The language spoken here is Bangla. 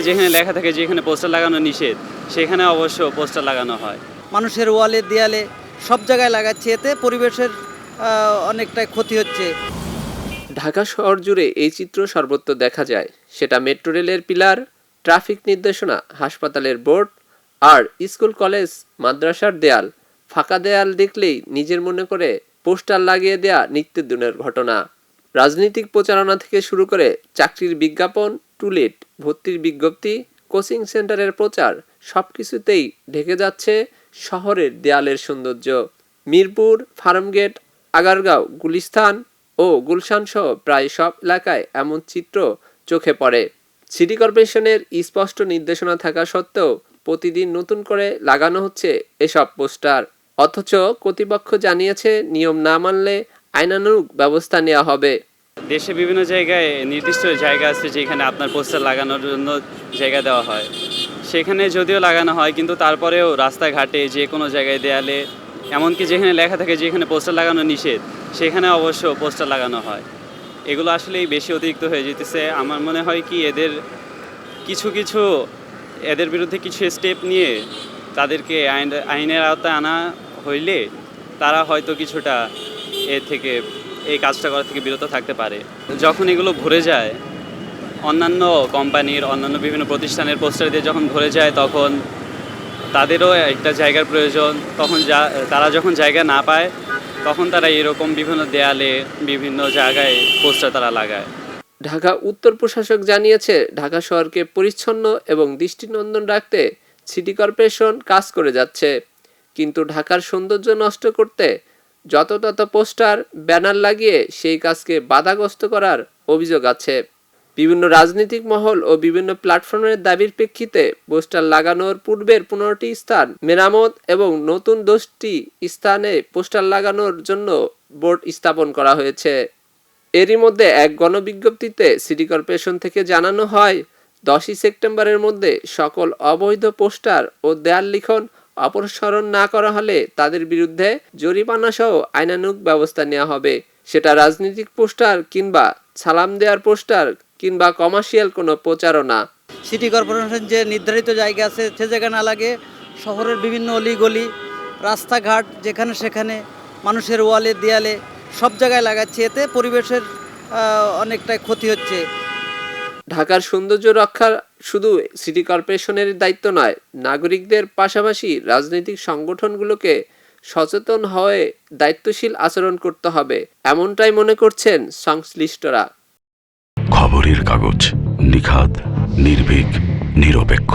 যেখানে লেখা থাকে যেখানে পোস্টার লাগানো নিষেধ সেখানে অবশ্য পোস্টার লাগানো হয়। মানুষের ওয়ালে দেয়ালে সব জায়গায় লাগাচ্ছে এতে পরিবেশের অনেকটাই ক্ষতি হচ্ছে। ঢাকা শহর জুড়ে এই চিত্র সর্বত্র দেখা যায়। সেটা মেট্রো রেলের পিলার ট্রাফিক নির্দেশনা হাসপাতালের বোর্ড আর স্কুল কলেজ মাদ্রাসার দেয়াল। ফাঁকা দেয়াল দেখলেই নিজের মনে করে পোস্টার লাগিয়ে দেয়া নিত্যের দিনের ঘটনা। রাজনৈতিক প্রচারণা থেকে শুরু করে চাকরির বিজ্ঞাপন টুলেট ভর্তির বিজ্ঞপ্তি, কোচিং সেন্টারের প্রচার, সবকিছুতেই ঢেকে যাচ্ছে শহরের দেয়ালের সৌন্দর্য। মিরপুর, ফার্মগেট, আগারগাঁও, গুলিস্তান ও গুলশান সহ প্রায় সব এলাকায় এমন চিত্র চোখে পড়ে। সিটি কর্পোরেশনের স্পষ্ট নির্দেশনা থাকা সত্ত্বেও প্রতিদিন নতুন করে লাগানো হচ্ছে এসব পোস্টার। অথচ কর্তৃপক্ষ জানিয়েছে, নিয়ম না মানলে আইনানুগ ব্যবস্থা নেওয়া হবে। দেশে বিভিন্ন জায়গায় নির্দিষ্ট জায়গা আছে যেখানে আপনার পোস্টার লাগানোর জন্য জায়গা দেওয়া হয়। সেখানে যদিও লাগানো হয়, কিন্তু তারপরেও রাস্তাঘাটে যে কোনো জায়গায় দেয়ালে, এমনকি যেখানে লেখা থাকে যেখানে পোস্টার লাগানো নিষেধ, সেখানে অবশ্য পোস্টার লাগানো হয়। এগুলো আসলেই বেশি অতিরিক্ত হয়ে যেতেছে। আমার মনে হয় কি, এদের কিছু কিছু, এদের বিরুদ্ধে কিছু স্টেপ নিয়ে তাদেরকে আইন, আইনের আওতায় আনা হইলে তারা হয়তো কিছুটা এ থেকে এই কাজটা করা থেকে বিরত থাকতে পারে। যখন এগুলো ভরে যায়, অন্যান্য কোম্পানির, অন্যান্য বিভিন্ন প্রতিষ্ঠানের পোস্টার দিয়ে যখন ভরে যায়, তখন তাদেরও একটা জায়গার প্রয়োজন। তখন যা, তারা যখন জায়গা না পায়, তখন তারা এরকম বিভিন্ন দেয়ালে, বিভিন্ন জায়গায় পোস্টার তারা লাগায়। ঢাকা উত্তর প্রশাসক জানিয়েছে, ঢাকা শহরকে পরিচ্ছন্ন এবং দৃষ্টিনন্দন রাখতে সিটি কর্পোরেশন কাজ করে যাচ্ছে। কিন্তু ঢাকার সৌন্দর্য নষ্ট করতে যত তত পোস্টার, ব্যানার লাগিয়ে সেই কাজকে বাধাগ্রস্ত করার অভিযোগ আছে। বিভিন্ন রাজনৈতিক মহল ও বিভিন্ন প্ল্যাটফর্মের দাবির প্রেক্ষিতে পোস্টার লাগানোর পূর্বের পনেরোটি স্থান, মেরামত এবং নতুন দশটি স্থানে পোস্টার লাগানোর জন্য বোর্ড স্থাপন করা হয়েছে। এরই মধ্যে এক গণবিজ্ঞপ্তিতে সিটি কর্পোরেশন থেকে জানানো হয়, দশই সেপ্টেম্বরের মধ্যে সকল অবৈধ পোস্টার ও দেয়াল লিখন অপসারণ না করা হলে তাদের বিরুদ্ধে জরিমানা সহ আইনানুগ ব্যবস্থা নেওয়া হবে। সেটা রাজনৈতিক পোস্টার কিংবা সালাম দেওয়ার পোস্টার কিংবা কমার্শিয়াল কোনো প্রচারণা সিটি কর্পোরেশন যে নির্ধারিত জায়গা আছে, সে জায়গা না লাগে শহরের বিভিন্ন অলিগলি, রাস্তাঘাট, যেখানে সেখানে মানুষের ওয়ালে, দেয়ালে সব জায়গায় লাগাচ্ছে। এতে পরিবেশের অনেকটাই ক্ষতি হচ্ছে। ঢাকার সৌন্দর্য রক্ষার শুধু সিটি কর্পোরেশনের দায়িত্ব নয়, নাগরিকদের পাশাপাশি রাজনৈতিক সংগঠনগুলোকে সচেতন হয়ে দায়িত্বশীল আচরণ করতে হবে, এমনটাই মনে করছেন সংশ্লিষ্টরা। খবরের কাগজ নিখাত নির্ভীক, নিরপেক্ষ।